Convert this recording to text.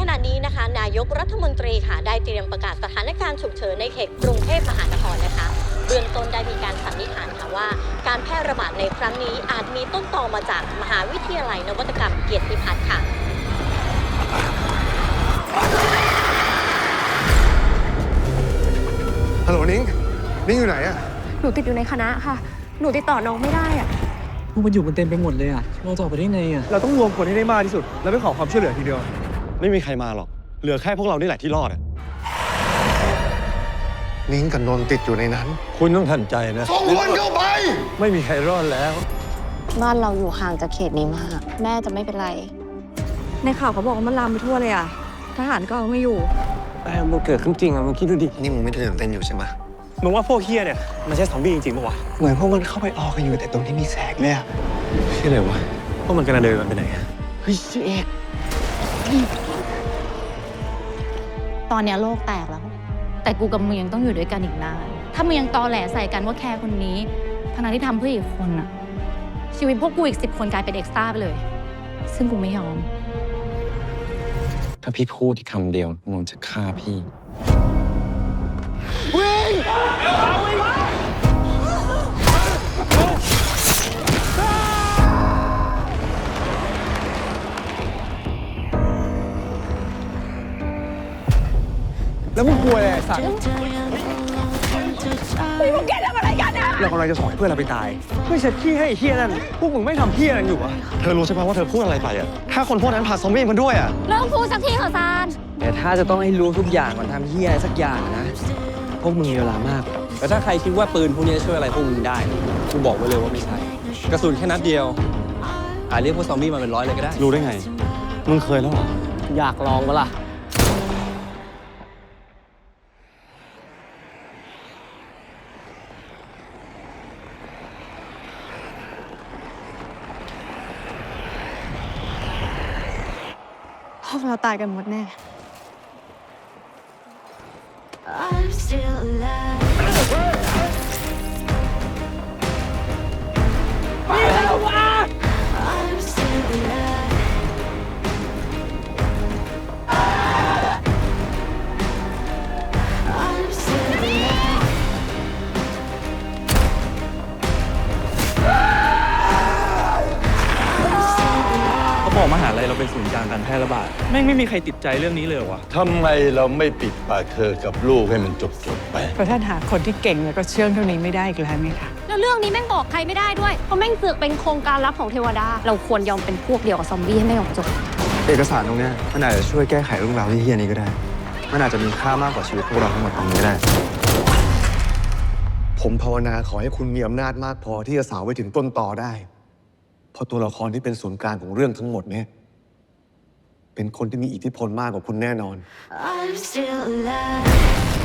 ขณะนี้นะคะ นายกรัฐมนตรีค่ะได้เตรียมประกาศสถานการณ์ฉุกเฉินในเขตกรุงเทพมหานครนะคะเบื้องต้นได้มีการสันนิษฐานค่ะว่า การแพร่ระบาดในครั้งนี้อาจมีต้นตอมาจากมหาวิทยาลัยนวัตกรรมเกียรติพัฒน์ค่ะฮัลโหลนิ้งนิ้งอยู่ไหนอะหนูติดอยู่ในคณะค่ะ หนูติดต่อน้องไม่ได้อะพวกมันอยู่กันเต็มไปหมดเลยอะเราจะออกไปได้ไงอะเราต้องรวมคนให้ได้มากที่สุด แล้วไปขอความช่วยเหลือทีเดียว ไม่มีใครมาหรอก เหลือแค่พวกเรานี่แหละที่รอดอะนิ้งกับนนท์ติดอยู่ในนั้น คุณต้องทันใจนะ ส่งคนเข้าไป ไม่มีใครรอดแล้ว บ้านเราอยู่ห่างจากเขตนี้มาก แม่จะไม่เป็นไร ในข่าวเขาบอกว่ามันลามไปทั่วเลยอะทหารก็เอาไม่อยู่แต่มันเกิดขึ้นจริงอะมึงคิดดูดิ นี่มึงไม่ตื่นเต้นอยู่ใช่ไหมมึงว่าพวกเฮียเนี่ย มันใช่ซอมบี้จริงๆปะวะ เหมือนพวกมันเข้าไปออกกันอยู่แต่ตรงที่มีแสงเลยอะเฮียอะไรวะ พวกมันกำลังเดินกันไปไหนอะเฮ้ยเอก ตอนเนี้ยโลกแตกแล้ว แต่กูกับมึงยังต้องอยู่ด้วยกันอีกนาน ถ้ามึงยังตอแหลใส่กันว่าแค่คนนี้ทั้งนั้นที่ทำเพื่ออีกคนอะชีวิตพวกกูอีกสิบคนกลายเป็นเอ็กซ์ต้าไปเลย ซึ่งกูไม่ยอม ถ้าพี่พูดที่คำเดียวมึงจะฆ่าพี่ แล้วมึงกลัวอะไรไอ้สัตว์เรากำลังจะสอนให้เพื่อนเราไปตายไม่เช็ดขี้ให้ไอ้เฮียนั่นพวกมึงไม่ทำเฮียนั่นอยู่วะเธอรู้ใช่ปะว่าเธอพูดอะไรไปอะถ้าคนพวกนั้นพาซอมบี้มาด้วยอะเริ่มพูดสักทีเถอะซานแต่ถ้าจะต้องให้รู้ทุกอย่างก่อนทำเฮียอะไรสักอย่างนะ พวกมึงมีเวลามาก แต่ถ้าใครคิดว่าปืนพวกนี้จะช่วยอะไรพวกมึงได้นะกูบอกไว้เลยว่าไม่ใช่ กระสุนแค่นัดเดียวอาจเรียกพวกซอมบี้มาเป็นร้อยเลยก็ได้ รู้ได้ไง มึงเคยแล้วเหรอ อยากลองปะล่ะ วกเราตายกันหมดแน่ I'm still alive. ขาบอกมหาลัยเราเป็นศูนย์กลางการแพร่ระบาดแม่งไม่มีใครติดใจเรื่องนี้เลยเหรอวะทำไมเราไม่ปิดปากเธอกับลูกให้มันจบจบๆไป เพราะท่านหาคนที่เก่งแล้วก็เชื่องเท่านี้ไม่ได้อีกแล้วไงคะแล้วเรื่องนี้แม่งบอกใครไม่ได้ด้วย เพราะแม่งเสือกเป็นโครงการลับของเทวดา เราควรยอมเป็นพวกเดียวกับซอมบี้ให้แม่งออกจบ เอกสารตรงเนี้ยมันอาจจะช่วยแก้ไขเรื่องราวที่เฮียนี้ก็ได้ มันอาจจะมีค่ามากกว่าชีวิตพวกเราทั้งหมดตรงนี้ก็ได้ ผมภาวนาขอให้คุณมีอำนาจมากพอที่จะสาวไปถึงต้นต่อได้ เพราะตัวละครที่เป็นศูนย์กลางของเรื่องทั้งหมดเนี่ย เป็นคนที่มีอิทธิพลมากกว่าคุณแน่นอน I'm still alive.